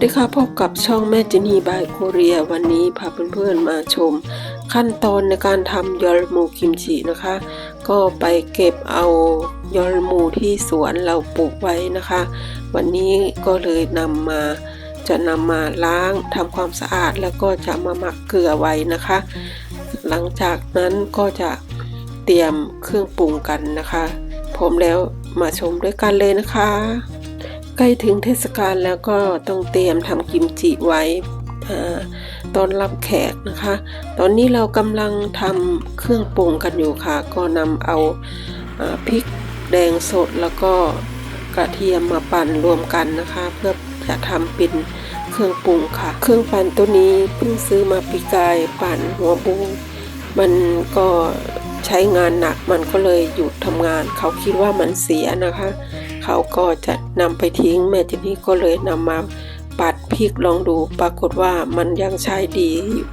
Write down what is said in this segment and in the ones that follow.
สดีค่ะพบกับช่องแม่จินีบายโคเรียวันนี้พาเพื่อนๆมาชม ขั้นตอนในการทำยอลมูกิมจินะคะ ก็ไปเก็บเอายอลมูที่สวนเราปลูกไว้นะคะ วันนี้ก็เลยนำมาจะนำมาล้างทำความสะอาดแล้วก็จะมาหมักเกลือไว้นะคะ หลังจากนั้นก็จะเตรียมเครื่องปรุงกันนะคะพร้อมแล้วมาชมด้วยกันเลยนะคะ ใกล้ถึงเทศกาลแล้วก็ต้องเตรียมทำกิมจิไว้ตอนรับแขกนะคะ ตอนนี้เรากำลังทำเครื่องปรุงกันอยู่ค่ะ ก็นำเอาอาพริกแดงสดแล้วก็กระเทียมมาปั่นรวมกันนะคะ เพื่อจะทำเป็นเครื่องปรุงค่ะ เครื่องปั่นตัวนี้เพิ่งซื้อมาปีกายปั่นหัวบูมันก็ใช้งานหนักมันก็เลยหยุดทำงาน เขาคิดว่ามันเสียนะคะ เขาก็จะนำไปทิ้งแม่เจนนี่ก็เลยนำมาปัดพริกลองดูปรากฏว่ามันยังใช้ดีอยู่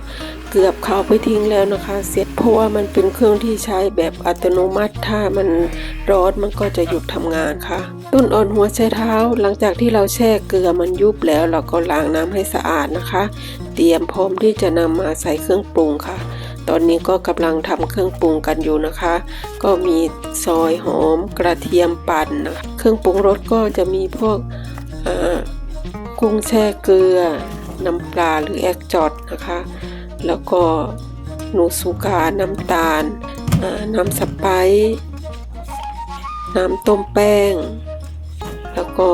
เกือบเขาไปทิ้งแล้วนะคะ เสร็จเพราะว่ามันเป็นเครื่องที่ใช้แบบอัตโนมัติ ถ้ามันร้อนมันก็จะหยุดทำงานค่ะ ต้นอ่อนหัวไชเท้า หลังจากที่เราแช่เกลือมันยุบแล้ว เราก็ล้างน้ำให้สะอาดนะคะ เตรียมพร้อมที่จะนำมาใส่เครื่องปรุงค่ะ ตอนนี้ก็กำลังทำเครื่องปรุงกันอยู่นะคะ ก็มีซอยหอมกระเทียมปั่นนะคะเครื่องปรุงรสก็จะมีพวกกุ้งแช่เกลือ น้ำปลาหรือแอกจอดนะคะ แล้วก็หนูสุกาน้ำตาลน้ำสไปซ์น้ำต้มแป้ง แล้วก็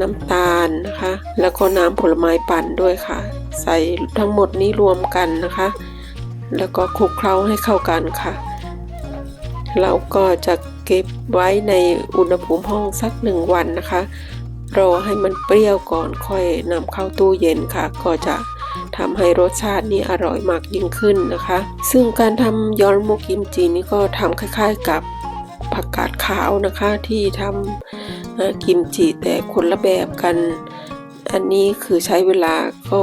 น้ำตาลนะคะ แล้วก็น้ำผลไม้ปั่นด้วยค่ะ ใส่ทั้งหมดนี้รวมกันนะคะ แล้วก็คลุกเคล้าให้เข้ากันค่ะ เราก็จะเก็บไว้ในอุณหภูมิห้องสักหนึ่งวันนะคะรอให้มันเปรี้ยวก่อนค่อยนำเข้าตู้เย็นค่ะ ก็จะทำให้รสชาตินี้อร่อยมากยิ่งขึ้นนะคะ ซึ่งการทำยอนมุกิมจินี่ก็ทำคล้าย ๆกับผักกาดขาวนะคะที่ทำกิมจิแต่คนละแบบกัน อันนี้คือใช้เวลาก็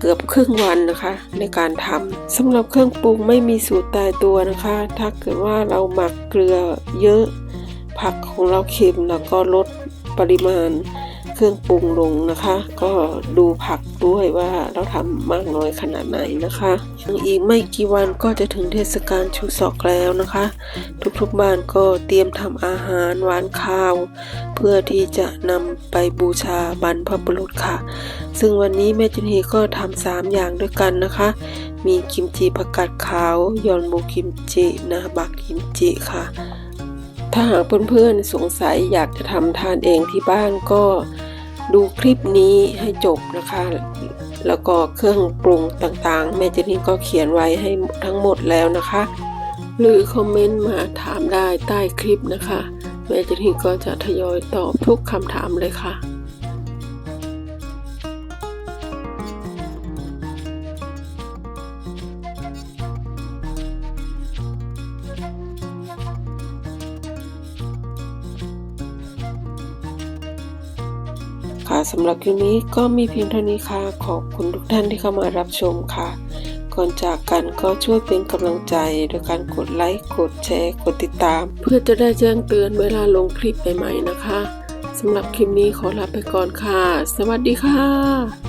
เกือบครึ่งวันนะคะ ในการทำสำหรับเครื่องปรุงไม่มีสูตรตายตัวนะคะ ถ้าเกิดว่าเราหมักเกลือเยอะ ผักของเราเค็มแล้วก็ลดปริมาณ เครื่องปรุงลงนะคะ ก็ดูผักด้วยว่าเราทำมากน้อยขนาดไหนนะคะอีกไม่กี่วันก็จะถึงเทศกาลชูศอกแล้วนะคะ ทุกๆบ้านก็เตรียมทำอาหารหวานข้าว เพื่อที่จะนำไปบูชาบรรพบุรุษค่ะ ซึ่งวันนี้แม่จินฮีก็ทำสามอย่างด้วยกันนะคะ มีกิมจิผักกาดขาวยอนมูกิมจินะบักกิมจิค่ะถ้าหากเพื่อนๆสงสัยอยากจะทำทานเองที่บ้านก็ ดูคลิปนี้ให้จบนะคะ แล้วก็เครื่องปรุงต่างๆ แม่เจนนี่ก็เขียนไว้ให้ทั้งหมดแล้วนะคะ หรือคอมเมนต์มาถามได้ใต้คลิปนะคะ แม่เจนนี่ก็จะทยอยตอบทุกคำถามเลยค่ะ สำหรับคลิปนี้ก็มีเพียงเท่านี้ค่ะ ขอบคุณทุกท่านที่เข้ามารับชมค่ะ ก่อนจากกันก็ช่วยเป็นกำลังใจโดยการกดไลค์กดแชร์ กดติดตาม เพื่อจะได้แจ้งเตือนเวลาลงคลิปใหม่ๆนะคะสำหรับคลิปนี้ขอลาไปก่อนค่ะ สวัสดีค่ะ